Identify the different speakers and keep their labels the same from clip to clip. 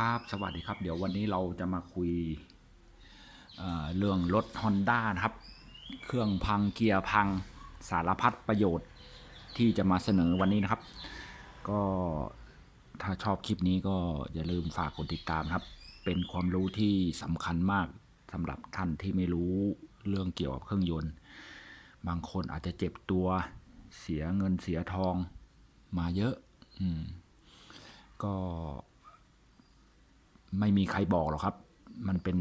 Speaker 1: ครับ สวัสดีครับ เดี๋ยววันนี้เราจะมาคุยเเรื่องรถ Honda นะครับ เครื่องพังเกียร์พังสารพัดประโยชน์ที่จะมาเสนอวันนี้นะครับ ก็ถ้าชอบคลิปนี้ก็อย่าลืมฝากกดติดตามครับ เป็นความรู้ที่สำคัญมากสำหรับท่านที่ไม่รู้เรื่องเกี่ยวกับเครื่องยนต์ บางคนอาจจะเจ็บตัวเสียเงินเสียทองมาเยอะ อืม ก็ ไม่มีใครบอกหรอกครับ มันเป็น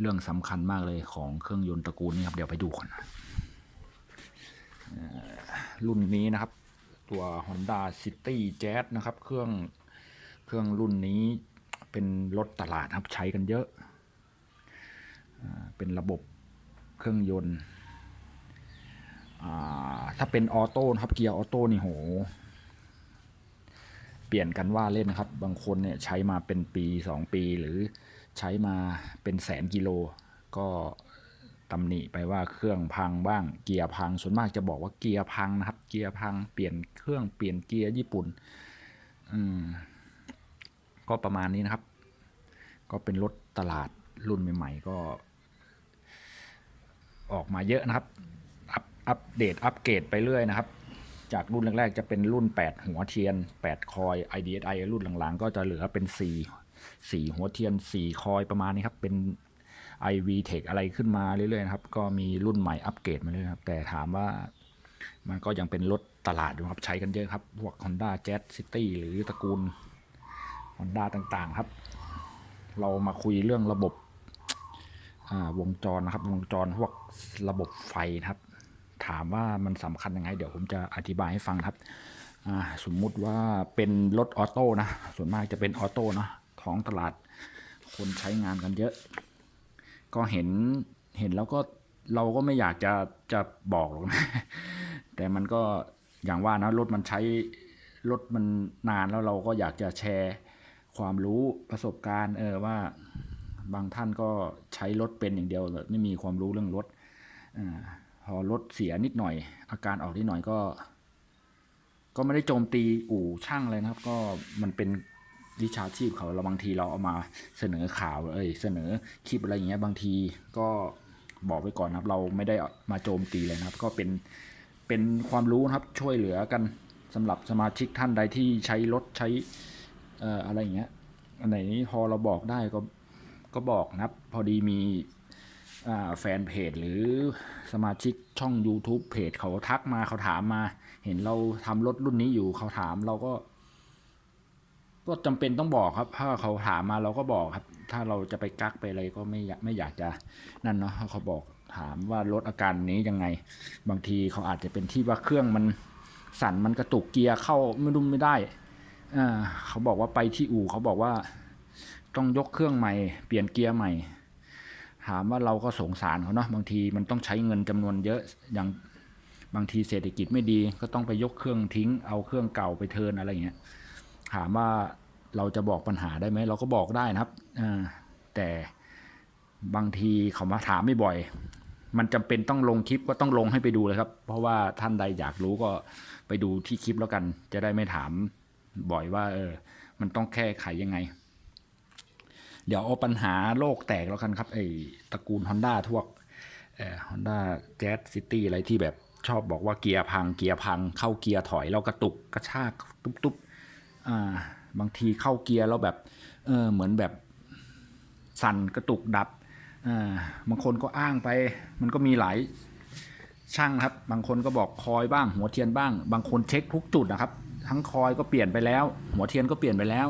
Speaker 1: เรื่องสำคัญมากเลยของเครื่องยนต์ตระกูลนี้ครับ เดี๋ยวไปดูก่อนรุ่นนี้นะครับ ตัว Honda City Jazz นะครับ เครื่องเครื่องรุ่นนี้เป็นรถตลาดครับใช้กันเยอะ เป็นระบบเครื่องยนต์ ถ้าเป็นออโต้ครับเกียร์ออโต้นี่โห ลี่ยนกันว่าเล่นนะครับ บางคนเนี่ยใช้มาเป็นปี 2 ปีหรือใช้มาเป็นแสนกิโล ก็ตำหนิไปว่าเครื่องพังบ้างเกียร์พังส่วนมากจะบอกว่าเกียร์พังนะครับ เกียร์พังเปลี่ยนเครื่องเปลี่ยนเกียร์ญี่ปุ่นอืมก็ประมาณนี้นะครับ ก็เป็นรถตลาดรุ่นใหม่ ๆ ก็ ออกมาเยอะนะครับอัปอัปเดตอัปเกรดไปเรื่อยนะครับ จากรุ่นแรกๆ จะเป็นรุ่น 8 หัวเทียน 8 คอย IDSI รุ่นหลังๆ ก็จะเหลือเป็น 4 4 หัวเทียน 4 คอยประมาณนี้ครับ เป็น IV Tech อะไรขึ้นมาเรื่อยๆนะครับ ก็มีรุ่นใหม่อัปเกรดมาเรื่อยๆครับ แต่ถามว่ามันก็ยังเป็นรถตลาดอยู่ครับ ใช้กันเยอะครับ พวก Honda Jazz City หรือตระกูล Honda ต่างๆครับ เรามาคุยเรื่องระบบวงจรนะครับ วงจรพวกระบบไฟนะครับ ถามว่ามันสำคัญยังไง เดี๋ยวผมจะอธิบายให้ฟังครับ สมมุติว่าเป็นรถออโต้นะ ส่วนมากจะเป็นออโต้นะท้องตลาดคนใช้งานกันเยอะ ก็เห็นเห็นแล้วก็เราก็ไม่อยากจะจะบอกหรอกนะ แต่มันก็อย่างว่านะรถมันใช้รถมันนานแล้วเราก็อยากจะแชร์ความรู้ประสบการณ์เออว่าบางท่านก็ใช้รถเป็นอย่างเดียวแบบไม่มีความรู้เรื่องรถอ่า พอรถเสียนิดหน่อย อาการออกนิดหน่อยก็ ก็ไม่ได้โจมตีอู่ช่างเลยนะครับ ก็มันเป็นวิชาชีพเขาเราบางทีเราเอามาเสนอข่าวเอ้ยเสนอคลิปอะไรอย่างเงี้ยบางทีก็บอกไว้ก่อนนะครับ เราไม่ได้มาโจมตีเลยนะครับ ก็เป็นเป็นความรู้นะครับช่วยเหลือกันสำหรับสมาชิกท่านใดที่ใช้รถใช้เอ่ออะไรอย่างเงี้ยอันไหนพอเราบอกได้ก็ก็บอกนะครับ พอดีมี แฟนเพจหรือสมาชิกช่อง YouTube เพจเขาทักมาเขาถามมา เห็นเราทำรถรุ่นนี้อยู่เขาถามเราก็ ก็จำเป็นต้องบอกครับ ถ้าเขาถามมาเราก็บอกครับ ถ้าเราจะไปกักไปอะไรก็ไม่อยากไม่อยากจะนั่นเนาะเขาบอกถามว่ารถอาการนี้ยังไง บางทีเขาอาจจะเป็นที่ว่าเครื่องมันสั่นมันกระตุกเกียร์เข้าไม่ดุมไม่ได้อ่าเขาบอกว่าไปที่อู่เขาบอกว่า ต้องยกเครื่องใหม่ เปลี่ยนเกียร์ใหม่ ถามว่าเราก็สงสารเขาเนาะบางทีมันต้องใช้เงินจำนวนเยอะอย่างบางทีเศรษฐกิจไม่ดี ก็ต้องไปยกเครื่องทิ้ง เอาเครื่องเก่าไปเทินอะไรอย่างเงี้ยถามว่าเราจะบอกปัญหาได้ไหมเราก็บอกได้นะครับแต่บางทีเขามาถามไม่บ่อย มันจำเป็นต้องลงคลิปก็ต้องลงให้ไปดูเลยครับ เพราะว่าท่านใดอยากรู้ก็ไปดูที่คลิปแล้วกัน จะได้ไม่ถามบ่อยว่า เออ มันต้องแก้ไขยังไง เดี๋ยวเอาปัญหาโลกแตกแล้วกันครับไอ้ตระกูล Honda ทวกเอ่อ Honda Jazz City อะไรที่แบบชอบบอกว่าเกียร์พังเกียร์พัง เข้าเกียร์ถอยแล้วกระตุกกระชากตุ๊บๆอ่าบางทีเข้าเกียร์แล้วแบบเออเหมือนแบบสั่นกระตุกดับอ่าบางคนก็อ้างไป มันก็มีหลายช่างครับ บางคนก็บอกคอยบ้าง หัวเทียนบ้าง บางคนเช็คทุกจุดนะครับ ทั้งคอยก็เปลี่ยนไปแล้ว หัวเทียนก็เปลี่ยนไปแล้ว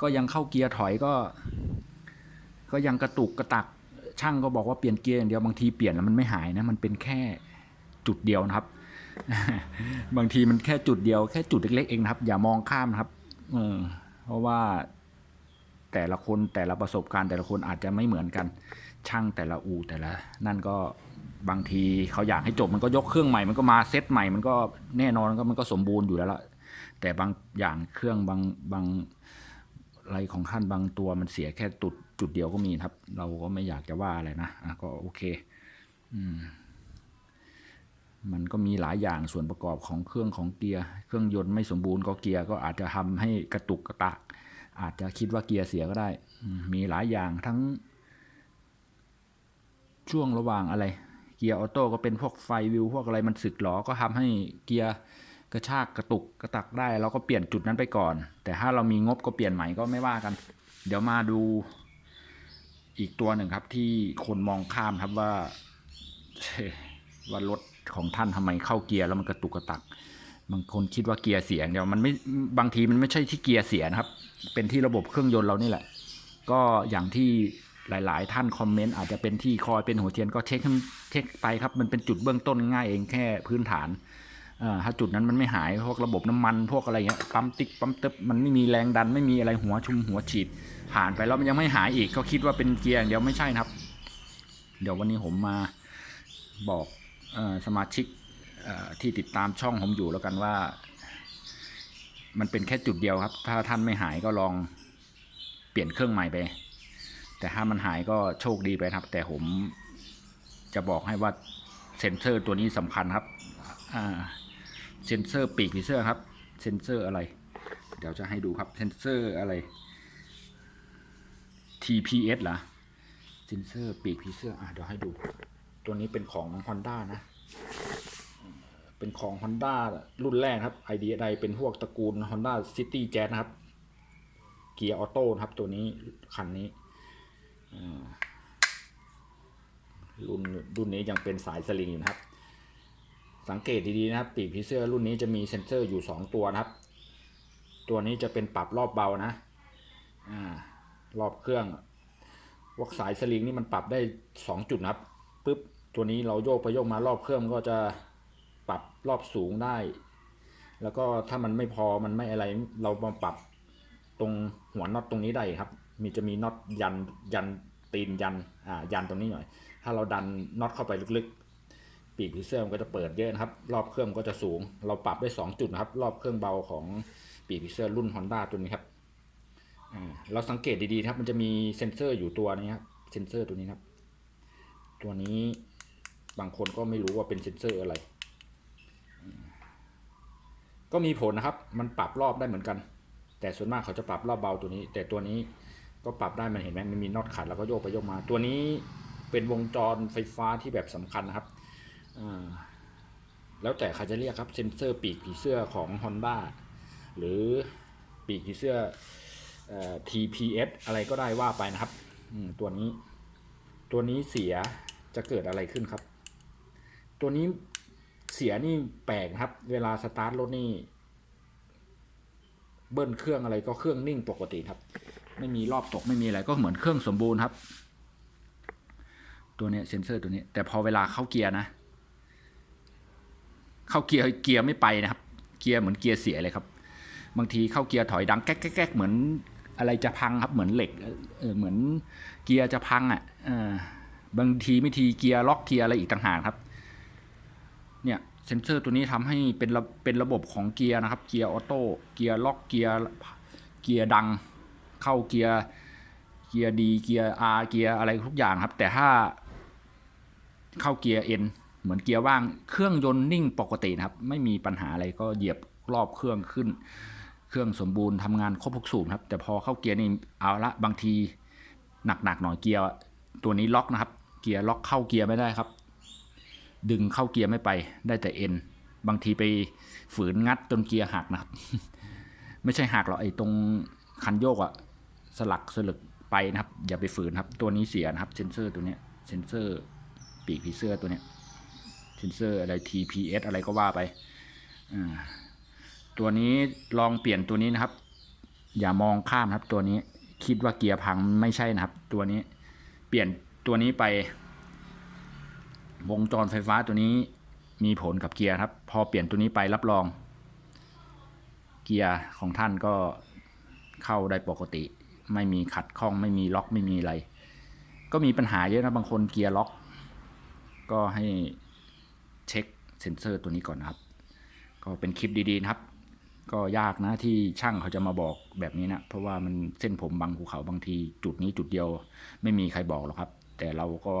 Speaker 1: ก็ยังเข้าเกียร์ถอยก็ ก็ยังกระตุกกระตัก ช่างก็บอกว่าเปลี่ยนเกียร์อย่างเดียวบางทีเปลี่ยนแล้วมันไม่หายนะ มันเป็นแค่จุดเดียวนะครับ บางทีมันแค่จุดเดียวแค่จุดเล็กๆเองนะครับ อย่ามองข้ามนะครับ เออ เพราะว่าแต่ละคนแต่ละประสบการณ์แต่ละคนอาจจะไม่เหมือนกัน ช่างแต่ละอูแต่ละ นั่นก็บางทีเขาอยากให้จบมันก็ยกเครื่องใหม่มันก็มาเซตใหม่มันก็แน่นอนก็มันก็สมบูรณ์อยู่แล้วล่ะแต่บางอย่างเครื่องบางบาง ไรของท่านบางตัวมันเสียแค่จุดจุดเดียวก็มีครับ เราก็ไม่อยากจะว่าอะไรนะอะก็โอเคอืมมันก็มีหลายอย่างส่วนประกอบของเครื่องของเกียร์ เครื่องยนต์ไม่สมบูรณ์ก็เกียร์ก็อาจจะทำให้กระตุกกระตาก อาจจะคิดว่าเกียร์เสียก็ได้ มีหลายอย่างทั้ง ช่วงระหว่างอะไร เกียร์ออโต้ก็เป็นพวกไฟวิวพวกอะไรมันสึกหรอก็ทำให้เกียร์ กระชากกระตุกกระตักได้เราก็เปลี่ยนจุดนั้นไปก่อน แต่ถ้าเรามีงบก็เปลี่ยนใหม่ก็ไม่ว่ากัน เดี๋ยวมาดูอีกตัวหนึ่งครับที่คนมองข้ามครับว่าว่ารถของท่านทำไมเข้าเกียร์แล้วมันกระตุกกระตักบางคนคิดว่าเกียร์เสียงเดี๋ยวมันไม่บางทีมันไม่ใช่ที่เกียร์เสียนะครับ เป็นที่ระบบเครื่องยนต์เรานี่แหละ ก็อย่างที่หลาย ๆ ท่านคอมเมนต์อาจจะเป็นที่คอยเป็นหัวเทียนก็เช็คให้เช็คไปครับ มันเป็นจุดเบื้องต้นง่ายเองแค่พื้นฐาน ถ้าจุดนั้นมันไม่หายพวกระบบน้ำมันพวกอะไรเงี้ยปั๊มติ๊กปั๊มเติบมันไม่มีแรงดันไม่มีอะไรหัวชุมหัวฉีด ผ่านไปแล้วมันยังไม่หายอีกก็คิดว่าเป็นเกียร์อย่างเดียวไม่ใช่นะครับ เดี๋ยววันนี้ผมมาบอกอสมาชิกที่ติดตามช่องผมอยู่แล้วกันว่า มันเป็นแค่จุดเดียวครับ ถ้าท่านไม่หายก็ลองเปลี่ยนเครื่องใหม่ไป แต่ถ้ามันหายก็โชคดีไปครับ แต่ผมจะบอกให้ว่าเซ็นเซอร์ตัวนี้สำคัญครับ อ่า เซนเซอร์ปีกผีเสื้อครับ เซนเซอร์อะไร เดี๋ยวจะให้ดูครับ เซนเซอร์อะไร TPS เหรอ เซนเซอร์ปีกผีเสื้อ อะเดี๋ยวให้ดู ตัวนี้เป็นของ Honda นะ เป็นของ Honda รุ่นแรกครับ IDI เป็นพวกตระกูล Honda City Jazz นะครับ เกียร์ออโต้ครับ ตัวนี้คันนี้รุ่นรุ่นนี้ยังเป็นสายสลิงอยู่นะครับ สังเกตดีๆนะครับ ปีกผีเสื้อรุ่นนี้จะมีเซ็นเซอร์อยู่ 2 ตัวนะครับ ตัวนี้จะเป็นปรับรอบเบานะอรอบเครื่องพวกสายสลิงนี่มันปรับได้ 2 จุดนะครับปุ๊บตัวนี้เราโยกไปโยกมารอบเครื่องก็จะปรับรอบสูงได้ แล้วก็ถ้ามันไม่พอมันไม่อะไรเรามาปรับตรงหัวน็อตตรงนี้ได้ครับ มีจะมีน็อตยันยันตีนยันอ่ายันตรงนี้หน่อย ถ้าเราดันน็อตเข้าไปลึกๆ ปีกผีเสื้อมันก็จะเปิดเยอะนะครับ รอบเครื่องก็จะสูง เราปรับได้ 2 จุดนะครับ รอบเครื่องเบาของปีกผีเสื้อรุ่น Honda ตัวนี้ครับเราสังเกตดีๆครับ มันจะมีเซ็นเซอร์อยู่ตัวนี้ครับเซ็นเซอร์ตัวนี้ครับ ตัวนี้บางคนก็ไม่รู้ว่าเป็นเซ็นเซอร์อะไร ก็มีผลนะครับ มันปรับรอบได้เหมือนกัน แต่ส่วนมากเขาจะปรับรอบเบาตัวนี้ แต่ตัวนี้ก็ปรับได้มันเห็นไหมมันมีน็อตขัดแล้วก็โยกไปโยกมา ตัวนี้เป็นวงจรไฟฟ้าที่แบบสำคัญนะครับ แล้วแต่ใครจะเรียกครับเซนเซอร์ปีกผีเสื้อของ Honda หรือปีกผีเสื้ออ TPS อะไรก็ได้ว่าไปนะครับตัวนี้ ตัวนี้เสียจะเกิดอะไรขึ้นครับ ตัวนี้เสียนี่แปลกครับ เวลาสตาร์ทรถนี่เบิ้ลเครื่องอะไรก็เครื่องนิ่งปกติครับ ไม่มีรอบตกไม่มีอะไรก็เหมือนเครื่องสมบูรณ์ครับ ตัวนี้เซนเซอร์ตัวนี้ แต่พอเวลาเข้าเกียร์นะ เข้าเกียร์เกียร์ไม่ไปนะครับ เกียร์เหมือนเกียร์เสียเลยครับ บางทีเข้าเกียร์ถอยดังแก๊กแก๊กเหมือนอะไรจะพังครับ เหมือนเหล็กเออเหมือนเกียร์จะพังอะบางทีไม่ทีเกียร์ล็อกเกียร์อะไรอีกต่างหากครับ เนี่ยเซนเซอร์ตัวนี้ทำให้เป็นระเป็นระบบของเกียร์นะครับ เกียร์ออโต้เกียร์ล็อกเกียร์เกียร์ดัง เข้าเกียร์เกียร์ดีเกียร์อาเกียร์อะไรทุกอย่างครับ แต่ถ้าเข้าเกียร์เอ็น เหมือนเกียร์ว่างเครื่องยนต์นิ่งปกตินะครับ ไม่มีปัญหาอะไรก็เหยียบรอบเครื่องขึ้น เครื่องสมบูรณ์ทำงานครบทุกสูบครับ แต่พอเข้าเกียร์นี่เอาละบางทีหนักๆหน่อยเกียร์ตัวนี้ล็อกนะครับ เกียร์ล็อกเข้าเกียร์ไม่ได้ครับ ดึงเข้าเกียร์ไม่ไปได้แต่เอ็นบางทีไปฝืนงัดจนเกียร์หักนะครับ ไม่ใช่หักหรอกไอ้ตรงคันโยกอะสลักสลึกไปนะครับ อย่าไปฝืนครับ ตัวนี้เสียนะครับ เซนเซอร์ตัวเนี้ยเซนเซอร์ปีกผีเสื้อตัวเนี้ย เซนเซอร์อะไร TPS อะไรก็ว่าไป ตัวนี้ลองเปลี่ยนตัวนี้นะครับ อย่ามองข้ามครับตัวนี้คิดว่าเกียร์พังไม่ใช่นะครับ ตัวนี้เปลี่ยนตัวนี้ไป วงจรไฟฟ้าตัวนี้มีผลกับเกียร์ครับ พอเปลี่ยนตัวนี้ไปรับรอง เกียร์ของท่านก็เข้าได้ปกติ ไม่มีขัดข้องไม่มีล็อกไม่มีอะไร ก็มีปัญหาเยอะนะบางคนเกียร์ล็อก ก็ให้ เซนเซอร์ตัวนี้ก่อนนะครับ ก็เป็นคลิปดีๆนะครับ ก็ยากนะที่ช่างเขาจะมาบอกแบบนี้นะเพราะว่ามันเส้นผมบางภูเขาบางทีจุดนี้จุดเดียว ไม่มีใครบอกหรอกครับ แต่เราก็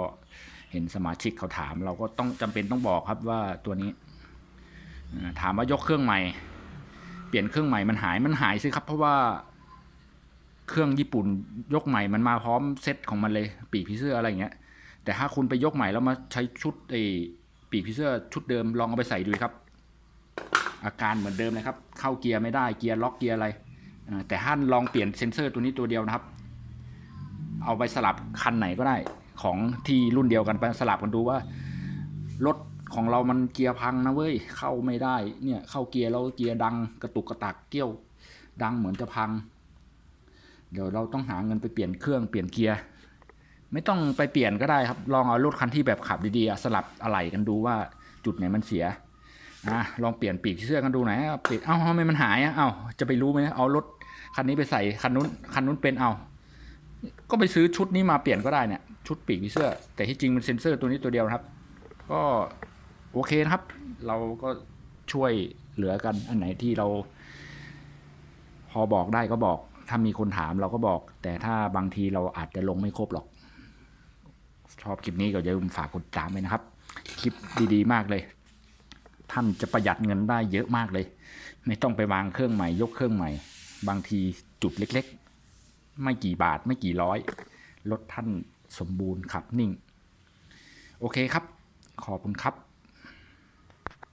Speaker 1: เห็นสมาชิกเขาถาม เราก็ต้องจำเป็นต้องบอกครับว่าตัวนี้ ถามว่ายกเครื่องใหม่ เปลี่ยนเครื่องใหม่มันหายมันหายสิครับ เพราะว่าเครื่องญี่ปุ่นยกใหม่มันมาพร้อมเซ็ตของมันเลย ปีกผีเสื้ออะไรอย่างเงี้ย แต่ถ้าคุณไปยกใหม่แล้วมาใช้ชุดไอ ปีกผีเสื้อชุดเดิมลองเอาไปใส่ดูครับ อาการเหมือนเดิมเลยครับ เข้าเกียร์ไม่ได้เกียร์ล็อกเกียร์อะไรแต่ท่านลองเปลี่ยนเซ็นเซอร์ตัวนี้ตัวเดียวนะครับ เอาไปสลับคันไหนก็ได้ของที่รุ่นเดียวกันไปสลับกันดูว่ารถของเรามันเกียร์พังนะเว้ยเข้าไม่ได้เนี่ยเข้าเกียร์แล้วเกียร์ดังกระตุกกระตักเกี้ยวดังเหมือนจะพัง เดี๋ยวเราต้องหาเงินไปเปลี่ยนเครื่องเปลี่ยนเกียร์ ไม่ต้องไปเปลี่ยนก็ได้ครับ ลองเอารถคันที่แบบขับดีๆสลับอะไหล่กันดูว่าจุดไหนมันเสียอะลองเปลี่ยนปีกเสื้อกันดูหน่อยอะเปลี่ยนเอ้าทำไมมันหายอะเอ้าจะไปรู้ไหมเอารถคันนี้ไปใส่คันนู้นคันนู้นเป็นเอาก็ไปซื้อชุดนี้มาเปลี่ยนก็ได้เนี่ยชุดปีกผีเสื้อ แต่ที่จริงมันเซ็นเซอร์ตัวนี้ตัวเดียวครับ ก็โอเคนะครับ เราก็ช่วยเหลือกันอันไหนที่เรา พอบอกได้ก็บอก ถ้ามีคนถามเราก็บอก แต่ถ้าบางทีเราอาจจะลงไม่ครบหรอก ชอบคลิปนี้ก็อย่าลืมฝากกดติดตามไปนะครับ คลิปดีๆ มากเลย ท่านจะประหยัดเงินได้เยอะมากเลย ไม่ต้องไปวางเครื่องใหม่ ยกเครื่องใหม่ บางทีจุดเล็กๆ ไม่กี่บาทไม่กี่ร้อยรถท่านสมบูรณ์ขับนิ่ง โอเคครับ ขอบคุณครับ